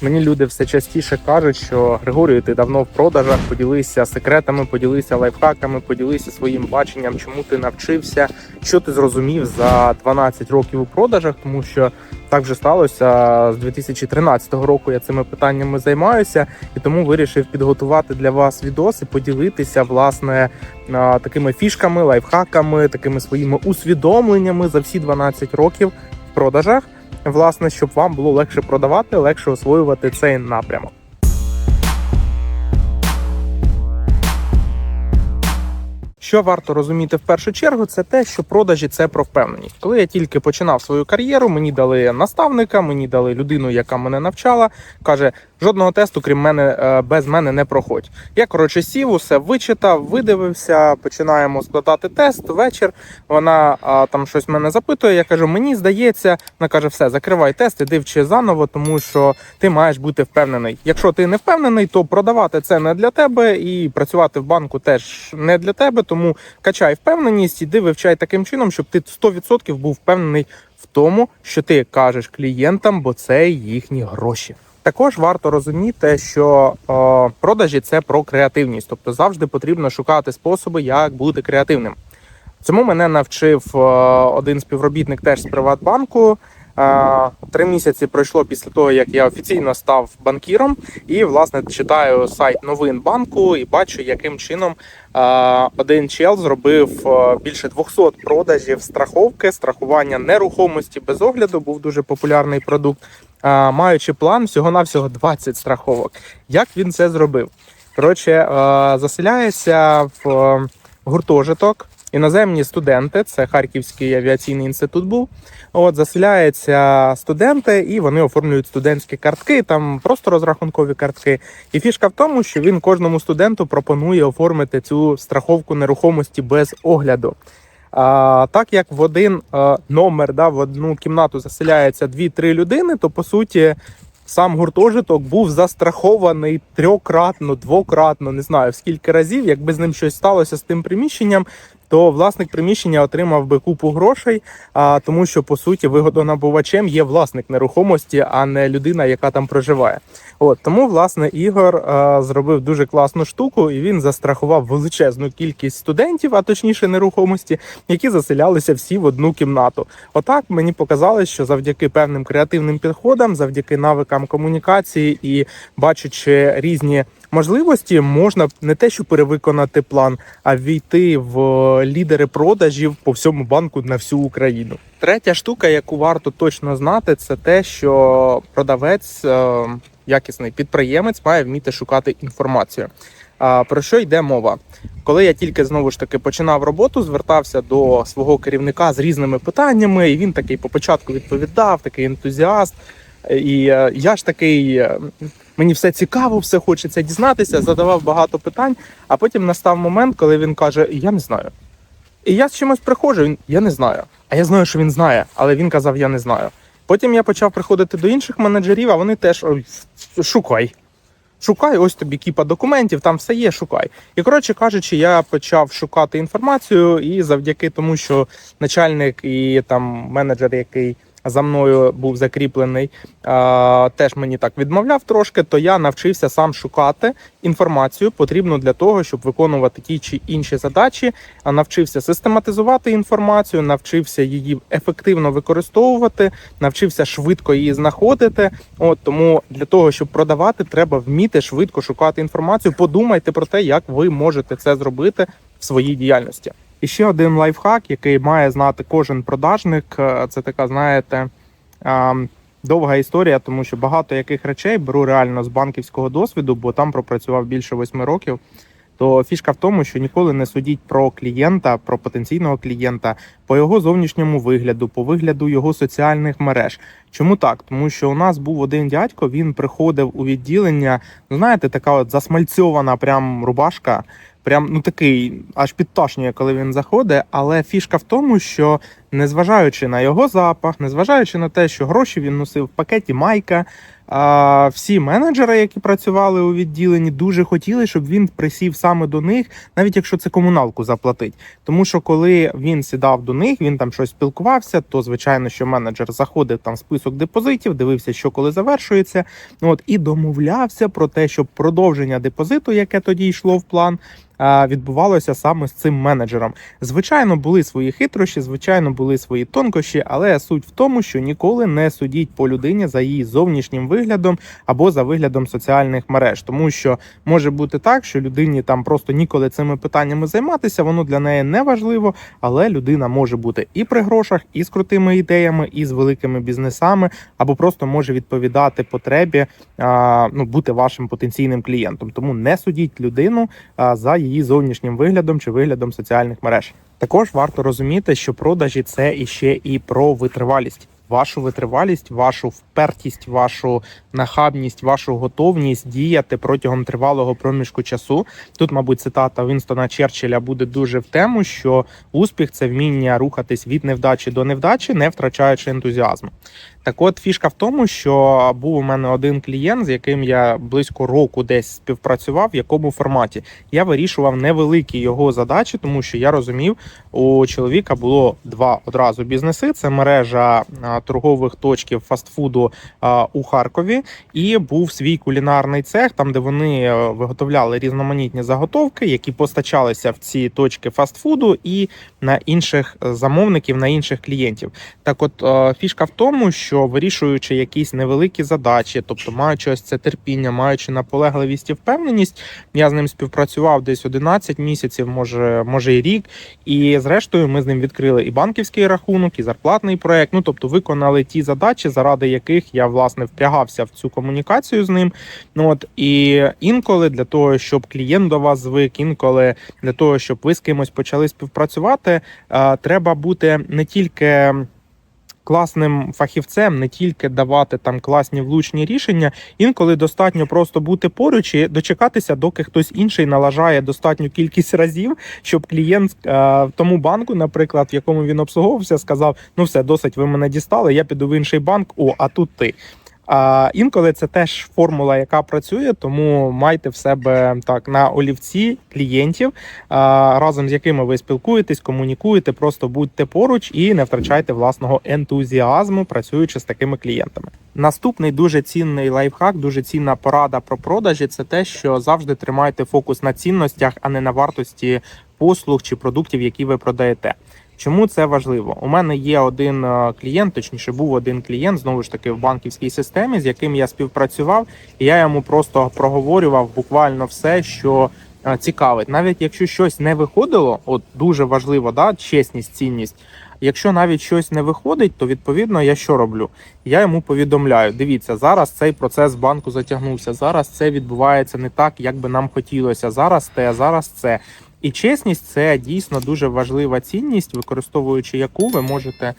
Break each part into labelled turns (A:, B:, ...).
A: Мені люди все частіше кажуть, що Григорію, ти давно в продажах, поділися секретами, поділися лайфхаками, поділися своїм баченням, чому ти навчився, що ти зрозумів за 12 років у продажах, тому що так вже сталося з 2013 року. Я цими питаннями займаюся і тому вирішив підготувати для вас відоси, поділитися власне такими фішками, лайфхаками, такими своїми усвідомленнями за всі 12 років в продажах власне, щоб вам було легше продавати, легше освоювати цей напрямок. Що варто розуміти в першу чергу, це те, що продажі це про впевненість. Коли я тільки починав свою кар'єру, мені дали наставника, мені дали людину, яка мене навчала. каже: жодного тесту, крім мене, е, без мене не проходь. Я коротше сів, усе вичитав, видивився. Починаємо складати тест. Вечір вона а, там щось мене запитує. Я кажу, мені здається, вона каже, все, закривай тест, іди вчи заново, тому що ти маєш бути впевнений. Якщо ти не впевнений, то продавати це не для тебе, і працювати в банку теж не для тебе. Тому качай впевненість, іди вивчай таким чином, щоб ти 100% був впевнений в тому, що ти кажеш клієнтам, бо це їхні гроші. Також варто розуміти, що е, продажі це про креативність, тобто завжди потрібно шукати способи, як бути креативним. Цьому мене навчив е, один співробітник теж з Приватбанку. Е, Три місяці пройшло після того, як я офіційно став банкіром, і власне читаю сайт новин банку і бачу, яким чином один чел зробив більше 200 продажів страховки, страхування нерухомості без огляду. Був дуже популярний продукт, маючи план всього-навсього 20 страховок. Як він це зробив? Коротше, е, заселяється в е, гуртожиток. Іноземні студенти, це Харківський авіаційний інститут був. От заселяються студенти, і вони оформлюють студентські картки, там просто розрахункові картки. І фішка в тому, що він кожному студенту пропонує оформити цю страховку нерухомості без огляду. А, так як в один е, номер, да, в одну кімнату заселяється 2-3 людини, то по суті сам гуртожиток був застрахований трьохкратно, двократно, не знаю в скільки разів. Якби з ним щось сталося з тим приміщенням, то власник приміщення отримав би купу грошей, а тому, що по суті вигодонабувачем є власник нерухомості, а не людина, яка там проживає. От тому, власне, Ігор е, зробив дуже класну штуку, і він застрахував величезну кількість студентів, а точніше нерухомості, які заселялися всі в одну кімнату. Отак мені показалось, що завдяки певним креативним підходам, завдяки навикам комунікації і бачачи різні можливості, можна не те, що перевиконати план, а війти в лідери продажів по всьому банку на всю Україну. Третя штука, яку варто точно знати, це те, що продавець, е, якісний підприємець, має вміти шукати інформацію. Про що йде мова? Коли я тільки знову ж таки починав роботу, звертався до свого керівника з різними питаннями, і він такий по початку відповідав, такий ентузіаст. І е, я ж такий, е, мені все цікаво, все хочеться дізнатися, задавав багато питань. А потім настав момент, коли він каже: Я не знаю. І я з чимось приходжу, він я не знаю. А я знаю, що він знає, але він казав, я не знаю. Потім я почав приходити до інших менеджерів, а вони теж «Ой, шукай. Шукай, ось тобі кіпа документів, там все є, шукай. І коротше кажучи, я почав шукати інформацію, і завдяки тому, що начальник і там менеджер, який за мною був закріплений, теж мені так відмовляв трошки, то я навчився сам шукати інформацію, потрібну для того, щоб виконувати ті чи інші задачі. А навчився систематизувати інформацію, навчився її ефективно використовувати, навчився швидко її знаходити. От тому для того, щоб продавати, треба вміти швидко шукати інформацію. Подумайте про те, як ви можете це зробити в своїй діяльності. І ще один лайфхак, який має знати кожен продажник, е, це така, знаєте, довга історія, тому що багато яких речей беру реально з банківського досвіду, бо там пропрацював більше восьми років. То фішка в тому, що ніколи не судіть про клієнта, про потенційного клієнта по його зовнішньому вигляду, по вигляду його соціальних мереж. Чому так? Тому що у нас був один дядько, він приходив у відділення. Ну знаєте, така от засмальцьована прям рубашка. Прям ну такий аж підташнює, коли він заходить. Але фішка в тому, що незважаючи на його запах, незважаючи на те, що гроші він носив в пакеті майка, А, всі менеджери, які працювали у відділенні, дуже хотіли, щоб він присів саме до них, навіть якщо це комуналку заплатить. Тому що коли він сідав до них, він там щось спілкувався, то звичайно, що менеджер заходив там в список депозитів, дивився, що коли завершується. От і домовлявся про те, щоб продовження депозиту, яке тоді йшло в план. Відбувалося саме з цим менеджером. Звичайно, були свої хитрощі, звичайно, були свої тонкощі, але суть в тому, що ніколи не судіть по людині за її зовнішнім виглядом або за виглядом соціальних мереж, тому що може бути так, що людині там просто ніколи цими питаннями займатися, воно для неї не важливо, але людина може бути і при грошах, і з крутими ідеями, і з великими бізнесами, або просто може відповідати потребі ну, бути вашим потенційним клієнтом. Тому не судіть людину за її зовнішнім виглядом чи виглядом соціальних мереж. Також варто розуміти, що продажі це іще і про витривалість. Вашу витривалість, вашу впертість, вашу нахабність, вашу готовність діяти протягом тривалого проміжку часу. Тут, мабуть, цитата Вінстона Черчилля буде дуже в тему, що успіх це вміння рухатись від невдачі до невдачі, не втрачаючи ентузіазму. Так, от фішка в тому, що був у мене один клієнт, з яким я близько року десь співпрацював, в якому форматі. Я вирішував невеликі його задачі, тому що я розумів, у чоловіка було два одразу бізнеси: це мережа торгових точків фастфуду у Харкові, і був свій кулінарний цех, там де вони е, виготовляли різноманітні заготовки, які постачалися в ці точки фастфуду і на інших е, замовників, на інших клієнтів. Так, от е, фішка в тому, що вирішуючи якісь невеликі задачі, тобто маючи ось це терпіння, маючи наполегливість і впевненість, я з ним співпрацював десь 11 місяців, може, може і рік. І зрештою, ми з ним відкрили і банківський рахунок, і зарплатний проект. Ну тобто, виконали ті задачі, заради яких я власне впрягався в цю комунікацію з ним. Ну от і інколи для того, щоб клієнт до вас звик, інколи для того, щоб ви з кимось почали співпрацювати, треба бути не тільки. Класним фахівцем не тільки давати там класні влучні рішення, інколи достатньо просто бути поруч і дочекатися, доки хтось інший налажає достатню кількість разів, щоб клієнт е, в тому банку, наприклад, в якому він обслуговувався, сказав: ну все, досить, ви мене дістали, я піду в інший банк. О, а тут ти. А інколи це теж формула, яка працює, тому майте в себе так на олівці клієнтів, разом з якими ви спілкуєтесь, комунікуєте, просто будьте поруч і не втрачайте власного ентузіазму, працюючи з такими клієнтами. Наступний дуже цінний лайфхак, дуже цінна порада про продажі. Це те, що завжди тримайте фокус на цінностях, а не на вартості послуг чи продуктів, які ви продаєте. Чому це важливо? У мене є один е, клієнт, точніше, був один клієнт знову ж таки в банківській системі, з яким я співпрацював, і я йому просто проговорював буквально все, що е, цікавить. Навіть якщо щось не виходило, от дуже важливо, да, чесність, цінність. Якщо навіть щось не виходить, то відповідно я що роблю? Я йому повідомляю: дивіться, зараз цей процес банку затягнувся. Зараз це відбувається не так, як би нам хотілося. Зараз те, зараз це. І чесність це дійсно дуже важлива цінність, використовуючи яку ви можете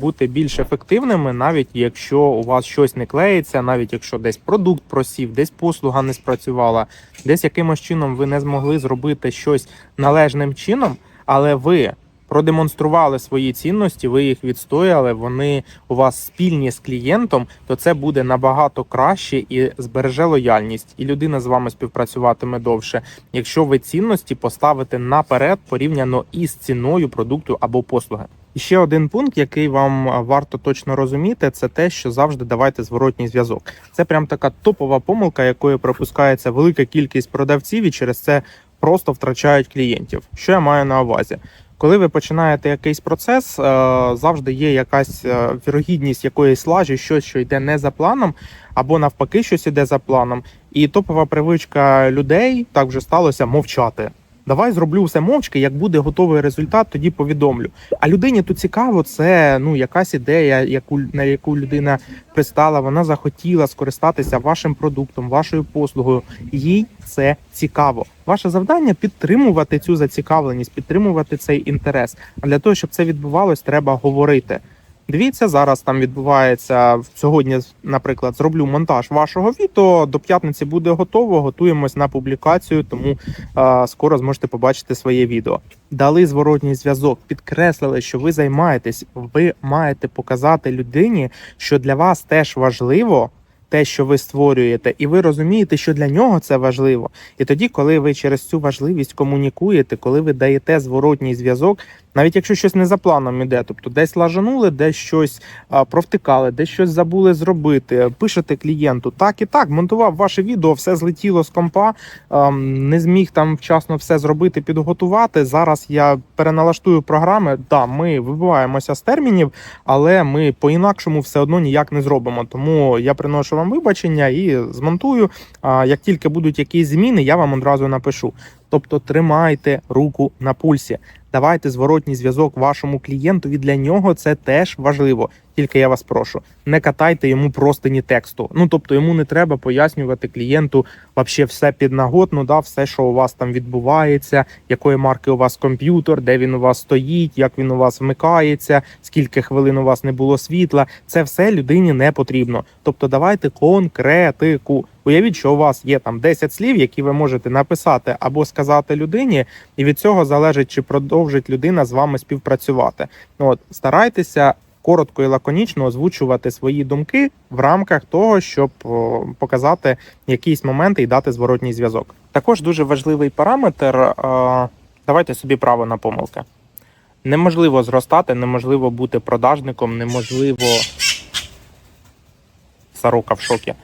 A: бути більш ефективними, навіть якщо у вас щось не клеїться, навіть якщо десь продукт просів, десь послуга не спрацювала, десь якимось чином ви не змогли зробити щось належним чином, але ви продемонстрували свої цінності, ви їх відстояли. Вони у вас спільні з клієнтом, то це буде набагато краще і збереже лояльність, і людина з вами співпрацюватиме довше, якщо ви цінності поставите наперед порівняно із ціною продукту або послуги. І ще один пункт, який вам варто точно розуміти, це те, що завжди давайте зворотній зв'язок. Це прям така топова помилка, якою пропускається велика кількість продавців, і через це просто втрачають клієнтів. Що я маю на увазі? Коли ви починаєте якийсь процес, е, завжди є якась е, вірогідність якоїсь лажі, щось, що йде не за планом, або навпаки, щось іде за планом. І топова привичка людей так вже сталося мовчати. Давай зроблю все мовчки. Як буде готовий результат, тоді повідомлю. А людині тут цікаво, це ну якась ідея, яку на яку людина пристала. Вона захотіла скористатися вашим продуктом, вашою послугою. Їй це цікаво. Ваше завдання підтримувати цю зацікавленість, підтримувати цей інтерес. А для того, щоб це відбувалось, треба говорити. Дивіться, зараз там відбувається сьогодні. Наприклад, зроблю монтаж вашого відео. До п'ятниці буде готово. Готуємось на публікацію, тому е, скоро зможете побачити своє відео. Дали зворотній зв'язок, підкреслили, що ви займаєтесь. Ви маєте показати людині, що для вас теж важливо те, що ви створюєте, і ви розумієте, що для нього це важливо. І тоді, коли ви через цю важливість комунікуєте, коли ви даєте зворотній зв'язок, навіть якщо щось не за планом іде, тобто десь лажанули, десь щось провтикали, десь щось забули зробити, пишете клієнту, так і так, монтував ваше відео, все злетіло з компа, ам, не зміг там вчасно все зробити, підготувати. Зараз я переналаштую програми. Да, ми вибиваємося з термінів, але ми по-інакшому все одно ніяк не зробимо. Тому я приношу вам вибачення і змонтую. А як тільки будуть якісь зміни, я вам одразу напишу. Тобто тримайте руку на пульсі. Давайте зворотній зв'язок вашому клієнтові. Для нього це теж важливо. Тільки я вас прошу, не катайте йому простині тексту. Ну тобто йому не треба пояснювати клієнту вообще все піднаготно, да, все, що у вас там відбувається, якої марки у вас комп'ютер, де він у вас стоїть, як він у вас вмикається, скільки хвилин у вас не було світла. Це все людині не потрібно. Тобто, давайте конкретику. Уявіть, що у вас є там 10 слів, які ви можете написати або сказати людині, і від цього залежить, чи продовжить людина з вами співпрацювати. Ну от старайтеся коротко і лаконічно озвучувати свої думки в рамках того, щоб показати якісь моменти і дати зворотній зв'язок. Також дуже важливий параметр. е, Давайте собі право на помилки. Неможливо зростати, неможливо бути продажником, неможливо. Сорока в шокі.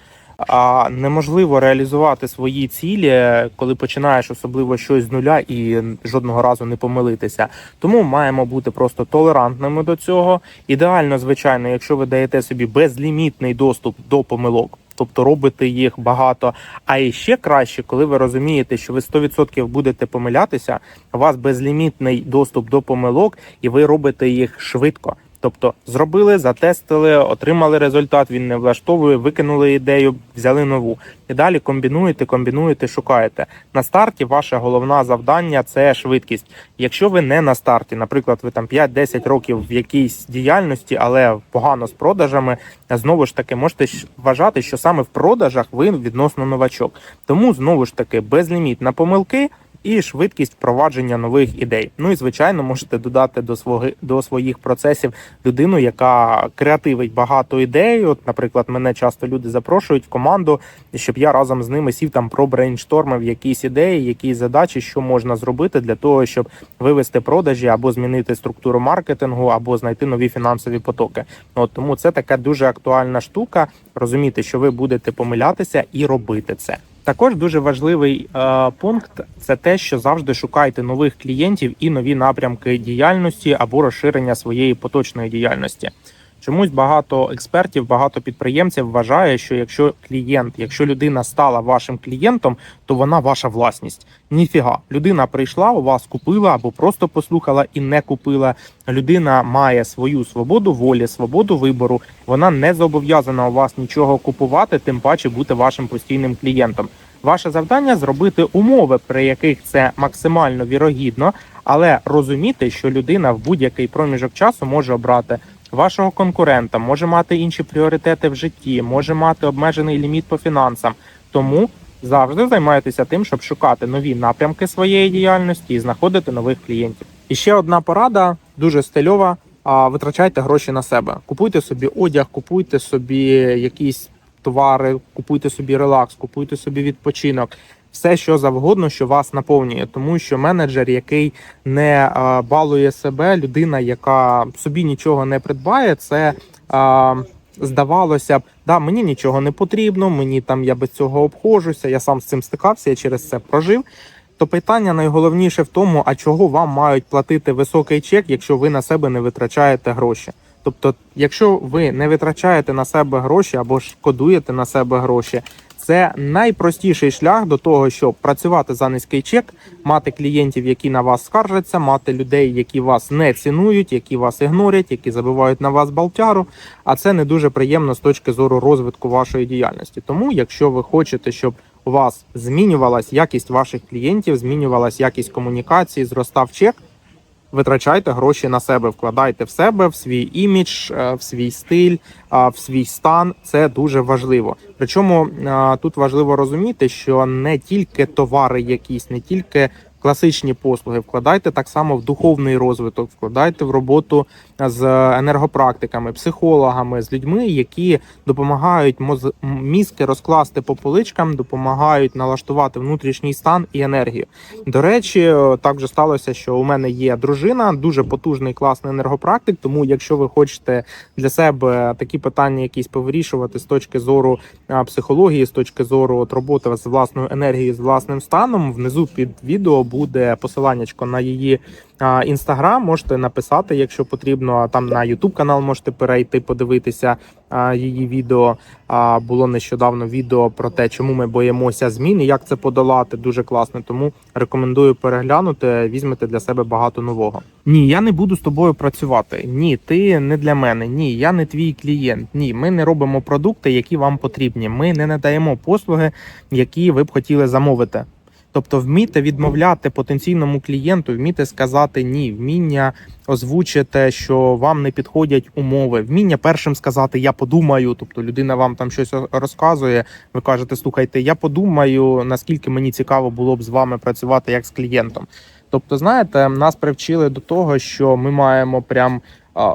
A: А неможливо реалізувати свої цілі, коли починаєш особливо щось з нуля і жодного разу не помилитися. Тому маємо бути просто толерантними до цього. Ідеально, звичайно, якщо ви даєте собі безлімітний доступ до помилок. Тобто робите їх багато. А іще краще, коли ви розумієте, що ви 100% будете помилятися, у вас безлімітний доступ до помилок, і ви робите їх швидко. Тобто зробили, затестили, отримали результат. Він не влаштовує, викинули ідею, взяли нову. І далі комбінуєте, комбінуєте, шукаєте. На старті ваше головне завдання це швидкість. Якщо ви не на старті, наприклад, ви там 5-10 років в якійсь діяльності, але погано з продажами, знову ж таки можете вважати, що саме в продажах ви відносно новачок. Тому знову ж таки безліміт на помилки. І швидкість впровадження нових ідей. Ну і звичайно, можете додати до свого до своїх процесів людину, яка креативить багато ідей. От, наприклад, мене часто люди запрошують в команду, щоб я разом з ними сів там пробрейнштормив якісь ідеї, якісь задачі, що можна зробити для того, щоб вивести продажі або змінити структуру маркетингу, або знайти нові фінансові потоки. От тому це така дуже актуальна штука. Розуміти, що ви будете помилятися і робити це. Також дуже важливий е, пункт це те, що завжди шукайте нових клієнтів і нові напрямки діяльності або розширення своєї поточної діяльності. Чомусь багато експертів, багато підприємців вважає, що якщо клієнт, якщо людина стала вашим клієнтом, то вона ваша власність. Ніфіга, людина прийшла, у вас купила або просто послухала і не купила. Людина має свою свободу волі, свободу вибору. Вона не зобов'язана у вас нічого купувати, тим паче бути вашим постійним клієнтом. Ваше завдання зробити умови, при яких це максимально вірогідно, але розуміти, що людина в будь-який проміжок часу може обрати вашого конкурента, може мати інші пріоритети в житті, може мати обмежений ліміт по фінансам. Тому завжди займайтеся тим, щоб шукати нові напрямки своєї діяльності і знаходити нових клієнтів. І ще одна порада дуже стильова. Витрачайте гроші на себе. Купуйте собі одяг, купуйте собі якісь товари, купуйте собі релакс, купуйте собі відпочинок. Все, що завгодно, що вас наповнює, тому що менеджер, який не а, балує себе, людина, яка собі нічого не придбає, це а, здавалося б, да, мені нічого не потрібно, мені там я без цього обходжуся. Я сам з цим стикався, я через це прожив. То питання найголовніше в тому, а чого вам мають платити високий чек, якщо ви на себе не витрачаєте гроші. Тобто, якщо ви не витрачаєте на себе гроші або шкодуєте на себе гроші, це найпростіший шлях до того, щоб працювати за низький чек, мати клієнтів, які на вас скаржаться, мати людей, які вас не цінують, які вас ігнорять, які забивають на вас балтяру. А це не дуже приємно з точки зору розвитку вашої діяльності. Тому, якщо ви хочете, щоб у вас змінювалась якість ваших клієнтів, змінювалась якість комунікації, зростав чек. Витрачайте гроші на себе, вкладайте в себе, в свій імідж, е, в свій стиль, в свій стан. Це дуже важливо. Причому тут важливо розуміти, що не тільки товари, якісь, не тільки класичні послуги, вкладайте так само в духовний розвиток, вкладайте в роботу з енергопрактиками, психологами, з людьми, які допомагають моз- мізки розкласти по поличкам, допомагають налаштувати внутрішній стан і енергію. До речі, е, так вже сталося, що у мене є дружина, дуже потужний класний енергопрактик. Тому, якщо ви хочете для себе такі питання, якісь повирішувати з точки зору психології, з точки зору от, роботи з власною енергією, з власним станом, внизу під відео буде посиланнячко на її інстаграм. Можете написати, якщо потрібно. Там на Ютуб канал можете перейти, подивитися її відео. А було нещодавно відео про те, чому ми боїмося змін і як це подолати. Дуже класно. Тому рекомендую переглянути. Візьмете для себе багато нового. Ні, я не буду з тобою працювати. Ні, ти не для мене. Ні, я не твій клієнт. Ні, ми не робимо продукти, які вам потрібні. Ми не надаємо послуги, які ви б хотіли замовити. Тобто, вміти відмовляти потенційному клієнту, вміти сказати ні, вміння озвучити, що вам не підходять умови, вміння першим сказати Я подумаю. Тобто людина вам там щось розказує. Ви кажете, слухайте, я подумаю, наскільки мені цікаво було б з вами працювати як з клієнтом. Тобто, знаєте, нас привчили до того, що ми маємо прям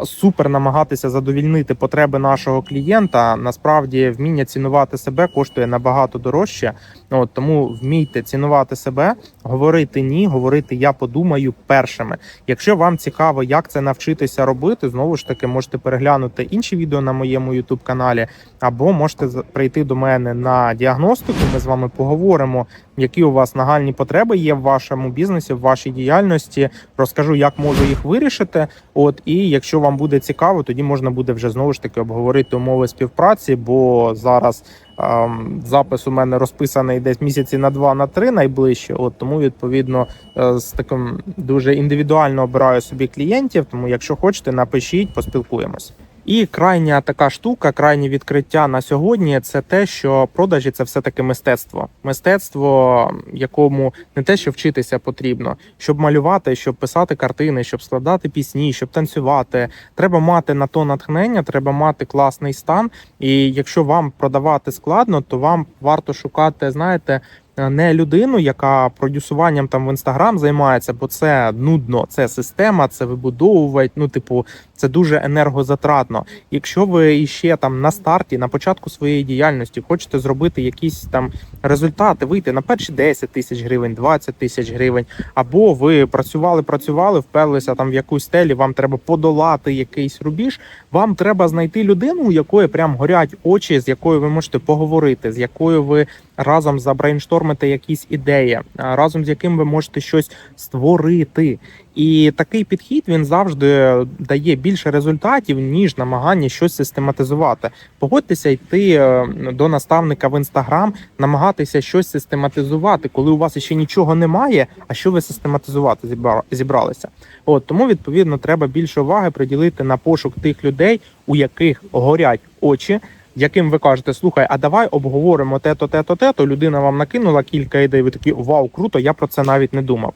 A: супер намагатися задовільнити потреби нашого клієнта. Насправді, вміння цінувати себе коштує набагато дорожче. От тому вмійте цінувати себе, говорити ні, говорити я подумаю першими. Якщо вам цікаво, як це навчитися робити, знову ж таки можете переглянути інші відео на моєму youtube каналі, або можете прийти до мене на діагностику. Ми з вами поговоримо, які у вас нагальні потреби є в вашому бізнесі, в вашій діяльності. Розкажу, як можу їх вирішити. От і якщо вам буде цікаво, тоді можна буде вже знову ж таки обговорити умови співпраці, бо зараз. ем, Запис у мене розписаний десь місяці на два на три найближче. От тому відповідно е, з таким дуже індивідуально обираю собі клієнтів. Тому, якщо хочете, напишіть, поспілкуємось. І крайня така штука, крайнє відкриття на сьогодні це те, що продажі це все таки мистецтво. Мистецтво, якому не те, що вчитися потрібно, щоб малювати, щоб писати картини, щоб складати пісні, щоб танцювати. Треба мати на то натхнення, треба мати класний стан. І якщо вам продавати складно, то вам варто шукати, знаєте. Не людину, яка продюсуванням там в інстаграм займається, бо це нудно, це система, це вибудовувати. Ну, типу, це дуже енергозатратно. Якщо ви іще там на старті, на початку своєї діяльності, хочете зробити якісь там результати, вийти на перші 10 тисяч гривень, 20 тисяч гривень, або ви працювали, працювали, вперлися там в якусь стелі, вам треба подолати якийсь рубіж. Вам треба знайти людину, у якої прям горять очі, з якою ви можете поговорити, з якою ви разом забрейнштормите якісь ідеї, разом з яким ви можете щось створити. І такий підхід він завжди дає більше результатів, ніж намагання щось систематизувати. Погодьтеся йти е, до наставника в інстаграм, намагатися щось систематизувати, коли у вас ще нічого немає. А що ви систематизувати зібра- зібралися? От тому відповідно треба більше уваги приділити на пошук тих людей, у яких горять очі. Яким ви кажете, слухай, а давай обговоримо те-то, те-то, те-то. Людина вам накинула кілька ідей. Ви такі вау, круто, я про це навіть не думав.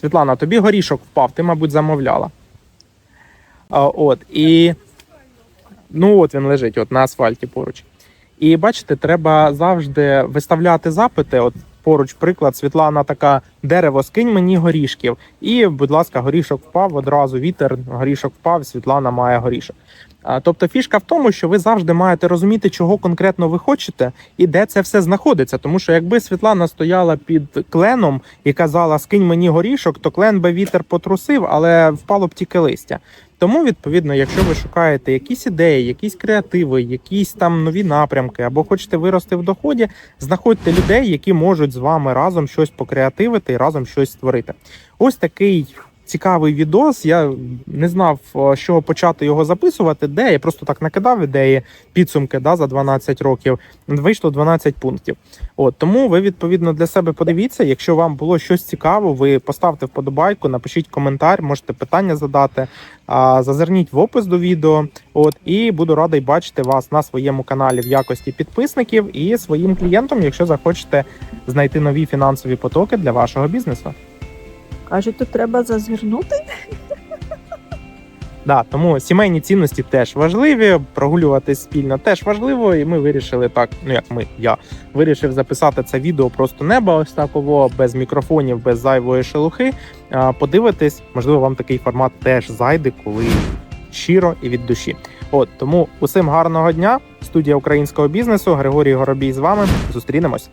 A: Світлана, тобі горішок впав, ти, мабуть, замовляла. А, от, і ну от він лежить от на асфальті поруч. І бачите, треба завжди виставляти запити. От поруч приклад, Світлана така: дерево, скинь мені горішків. І, будь ласка, горішок впав одразу. Вітер, горішок впав, Світлана має горішок. Тобто фішка в тому, що ви завжди маєте розуміти, чого конкретно ви хочете і де це все знаходиться. Тому що якби Світлана стояла під кленом і казала скинь мені горішок, то клен би вітер потрусив, але впало б тільки листя. Тому, відповідно, якщо ви шукаєте якісь ідеї, якісь креативи, якісь там нові напрямки, або хочете вирости в доході, знаходьте людей, які можуть з вами разом щось покреативити і разом щось створити. Ось такий цікавий відос. Я не знав, о, з чого почати його записувати, де я просто так накидав ідеї, підсумки да, за 12 років. Вийшло 12 пунктів. От тому ви відповідно для себе подивіться. Якщо вам було щось цікаво, ви поставте вподобайку, напишіть коментар, можете питання задати. Зазирніть в опис до відео. От і буду радий бачити вас на своєму каналі в якості підписників і своїм клієнтом, якщо захочете знайти нові фінансові потоки для вашого бізнесу.
B: Каже, тут треба зазирнути.
A: Да, тому сімейні цінності теж важливі, прогулюватись спільно теж важливо, і ми вирішили так. Ну як ми, я вирішив записати це відео просто неба, ось таково, без мікрофонів, без зайвої шелухи. Подивитись, можливо, вам такий формат теж зайде, коли щиро і від душі. От тому усім гарного дня. Студія українського бізнесу Григорій Горобій з вами. Зустрінемось.